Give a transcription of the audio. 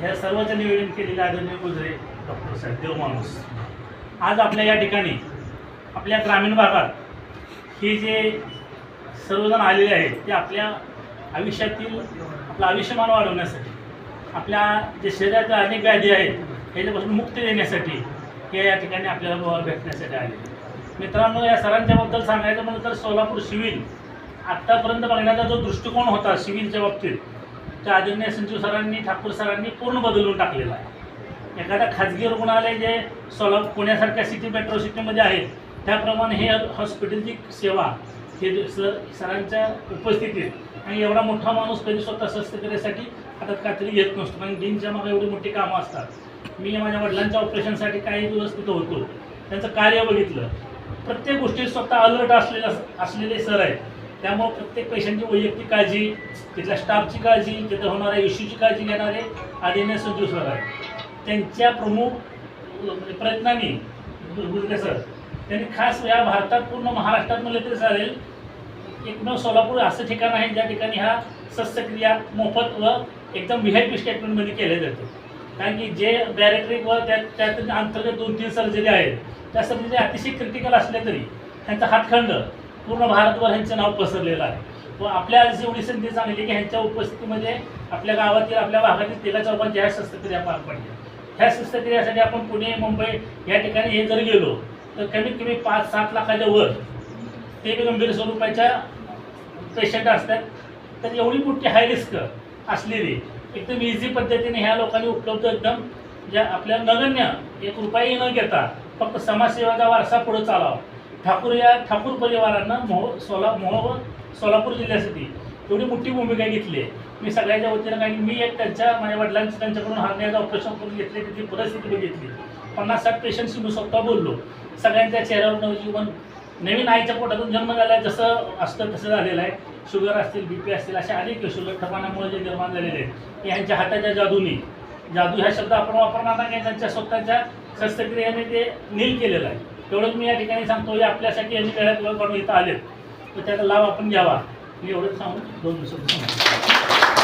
ह्या सर्वांचं नियोजन केलेलं आदरणीय गुजरे डॉक्टर साहेब देव माणूस. आज आपल्या या ठिकाणी आपल्या ग्रामीण भागात हे जे सर्वजण आलेले आहेत ते आपल्या आयुष्यातील आपलं आयुष्यमान वाढवण्यासाठी आपल्या जे शरीरातील अनेक व्याधी आहेत ह्याच्यापासून मुक्ती देण्यासाठी हे या ठिकाणी आपल्याला भेटण्यासाठी आले मित्रांनो या सरांच्याबद्दल सांगायचं म्हणलं तर सोलापूर सिव्हिल आत्तापर्यंत बघण्याचा जो दृष्टिकोन होता सिव्हिलच्या बाबतीत त्या आदरणीय संजीव सरांनी ठाकूर सरांनी पूर्ण बदलून टाकलेला आहे. एखादा खाजगी रुग्णालय जे सोला पुण्यासारख्या सिटी मेट्रो सिटीमध्ये आहेत त्याप्रमाणे हे हॉस्पिटलची सेवा हे सर सरांच्या उपस्थितीत आणि एवढा मोठा माणूस कधी स्वतः शस्त्रक्रियेसाठी हातात कात्री घेत नसतो कारण डीनच्या मागे एवढी मोठी कामं असतात. मी माझ्या वडिलांच्या ऑपरेशनसाठी काही दिवस तिथं होतो. त्यांचं कार्य बघितलं. प्रत्येक गोष्टीत स्वतः अलर्ट असलेला असलेले सर आहेत. त्यामुळे प्रत्येक पेशंटची वैयक्तिक काळजी तिथल्या स्टाफची काळजी तिथं होणाऱ्या इश्यूची काळजी घेणारे आदरणीय संजीव सर आहेत. त्यांच्या प्रमुख म्हणजे प्रयत्नांनी गुजरे सर त्यांनी खास या भारतात पूर्ण महाराष्ट्रात म्हणलं तरी चालेल एकमेव सोलापूर असं ठिकाण आहे ज्या ठिकाणी ह्या शस्त्रक्रिया मोफत व एकदम व्ही आय पी स्टेटमेंटमध्ये केल्या जाते. कारण की जे बॅरेटरी व त्या त्यात अंतर्गत दोन तीन सर्जरी आहेत त्या सर्जरी अतिशय क्रिटिकल असल्या तरी त्यांचा हातखंड पूर्ण भारतभर ह्यांचं नाव पसरलेलं आहे. व आपल्या आज एवढी संधी चांगली की ह्यांच्या उपस्थितीमध्ये आपल्या गावातील आपल्या भागातील तेला चौकांच्या ह्या शस्त्रक्रिया पार पडल्या ह्या शस्त्रक्रियासाठी आपण पुणे मुंबई या ठिकाणी हे जर गेलो तर कमीत कमी पाच सात लाखाच्या वर ते बी गंभीर स्वरूपाच्या पेशंट असतात. तर एवढी मोठी हाय रिस्क असलेली एकदम इझी पद्धतीने ह्या लोकांनी उपलब्ध एकदम ज्या आपल्या नगण्य एक रुपयाही न घेता फक्त समाजसेवाचा वारसा पुढे चालावा. ठाकूर या ठाकूर परिवारानं मोह सोला मोह सोलापूर जिल्ह्यासाठी एवढी मोठी भूमिका घेतली आहे. मी सगळ्याच्या वतीनं काही मी एक त्यांच्या माझ्या वडिलांची त्यांच्याकडून हरण्याचं ऑपरेशन करून घेतले तिथली परिस्थिती बघितली. पन्नास साठ पेशंटशी मी स्वतः बोललो. सगळ्यांच्या चेहऱ्यावर नवजीवन नवीन आईच्या पोटातून जन्म झाला जसं असतं तसं झालेलं आहे. शुगर असतील बी पी असतील अशा अनेक शुगर ठपाण्यामुळे जे निर्माण झालेले आहेत. यांच्या हाताच्या जादूने. जादू हा शब्द आपण वापरणार नाही त्यांच्या स्वतःच्या शस्त्रक्रियेने ते नील केलेलं आहे. तेवढंच मी या ठिकाणी सांगतो हे आपल्यासाठी यांनी वेळात वेळ काढून इथं आले तर त्याचा लाभ आपण घ्यावा. मी एवढंच सांगून दोन दिवसात